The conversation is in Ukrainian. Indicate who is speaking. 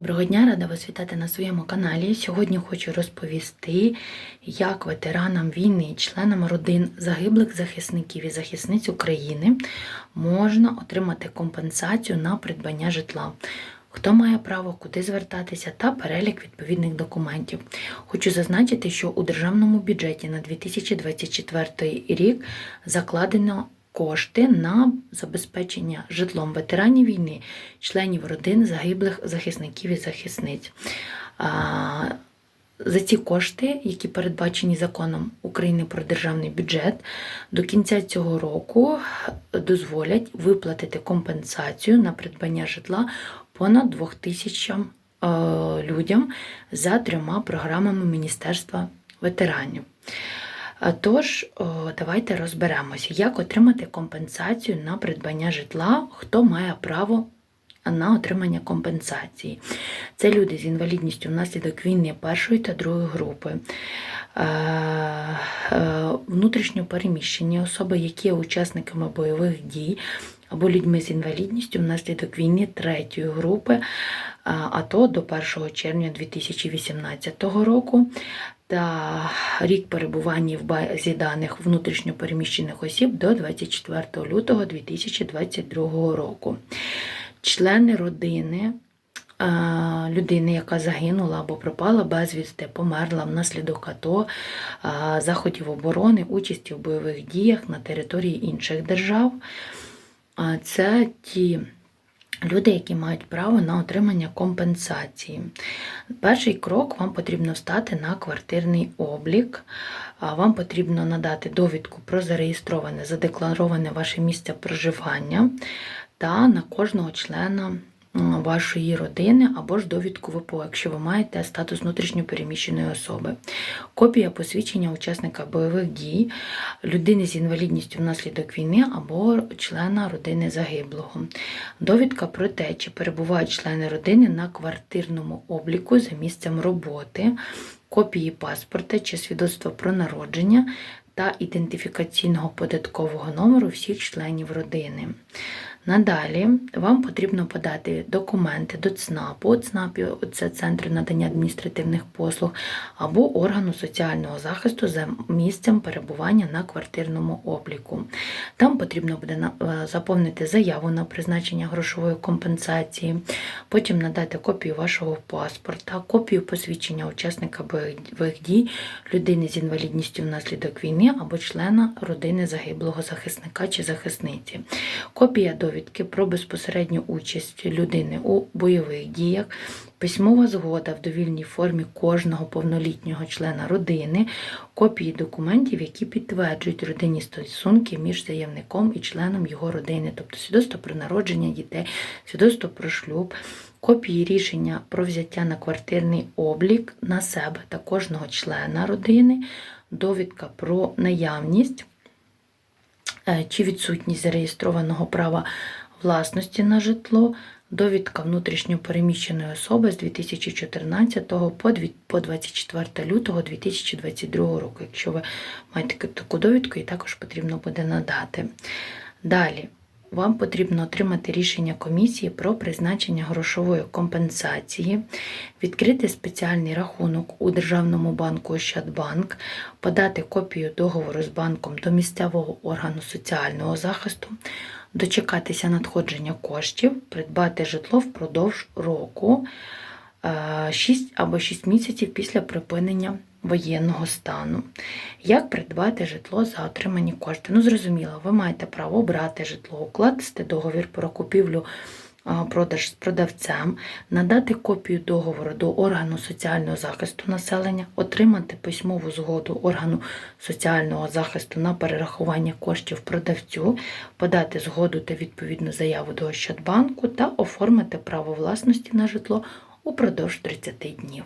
Speaker 1: Доброго дня, рада вас вітати на своєму каналі. Сьогодні хочу розповісти, як ветеранам війни, членам родин загиблих захисників і захисниць України можна отримати компенсацію на придбання житла. Хто має право, куди звертатися та перелік відповідних документів. Хочу зазначити, що у державному бюджеті на 2024 рік закладено кошти на забезпечення житлом ветеранів війни, членів родин загиблих захисників і захисниць. За ці кошти, які передбачені законом України про державний бюджет, до кінця цього року дозволять виплатити компенсацію на придбання житла понад 2000 е, людям за трьома програмами Міністерства ветеранів. Тож, давайте розберемося, як отримати компенсацію на придбання житла, хто має право на отримання компенсації. Це люди з інвалідністю внаслідок війни першої та другої групи, е, е, внутрішньо переміщені особи, які є учасниками бойових дій, або людьми з інвалідністю внаслідок війни третьої групи, АТО до 1 червня 2018 року. Та рік перебування в базі даних внутрішньо переміщених осіб до 24 лютого 2022 року. Члени родини людини, яка загинула або пропала безвісти, померла внаслідок АТО, заходів оборони, участі в бойових діях на території інших держав. Це ті люди, які мають право на отримання компенсації. Перший крок вам потрібно стати на квартирний облік. Вам потрібно надати довідку про зареєстроване, задеклароване ваше місце проживання та на кожного члена вашої родини або ж довідку ВПО, якщо ви маєте статус внутрішньопереміщеної особи. Копія посвідчення учасника бойових дій, людини з інвалідністю внаслідок війни або члена родини загиблого. Довідка про те, чи перебувають члени родини на квартирному обліку за місцем роботи, копії паспорта чи свідоцтва про народження та ідентифікаційного податкового номеру всіх членів родини. Надалі вам потрібно подати документи до ЦНАПу, ЦНАПі це Центр надання адміністративних послуг, або органу соціального захисту за місцем перебування на квартирному обліку. Там потрібно буде е, заповнити заяву на призначення грошової компенсації, потім надати копію вашого паспорта, копію посвідчення учасника бойових дій, людини з інвалідністю внаслідок війни або члена родини загиблого захисника чи захисниці. Копія довідки про безпосередню участь людини у бойових діях, письмова згода в довільній формі кожного повнолітнього члена родини, копії документів, які підтверджують родинні стосунки між заявником і членом його родини, тобто свідоцтво про народження дітей, свідоцтво про шлюб. Копії рішення про взяття на квартирний облік на себе та кожного члена родини, довідка про наявність чи відсутність зареєстрованого права власності на житло, довідка внутрішньопереміщеної особи з 2014 по 24 лютого 2022 року. Якщо ви маєте таку- довідку, і також потрібно буде надати. Далі. Вам потрібно отримати рішення комісії про призначення грошової компенсації, відкрити спеціальний рахунок у Державному банку Ощадбанк, подати копію договору з банком до місцевого органу соціального захисту, дочекатися надходження коштів, придбати житло впродовж року 6 або 6 місяців після припинення воєнного стану. Як придбати житло за отримані кошти? Ну, зрозуміло, ви маєте право обрати житло, укласти договір про купівлю. Продаж з продавцем, надати копію договору до органу соціального захисту населення, отримати письмову згоду органу соціального захисту на перерахування коштів продавцю, подати згоду та відповідну заяву до Ощадбанку та оформити право власності на житло упродовж 30 днів.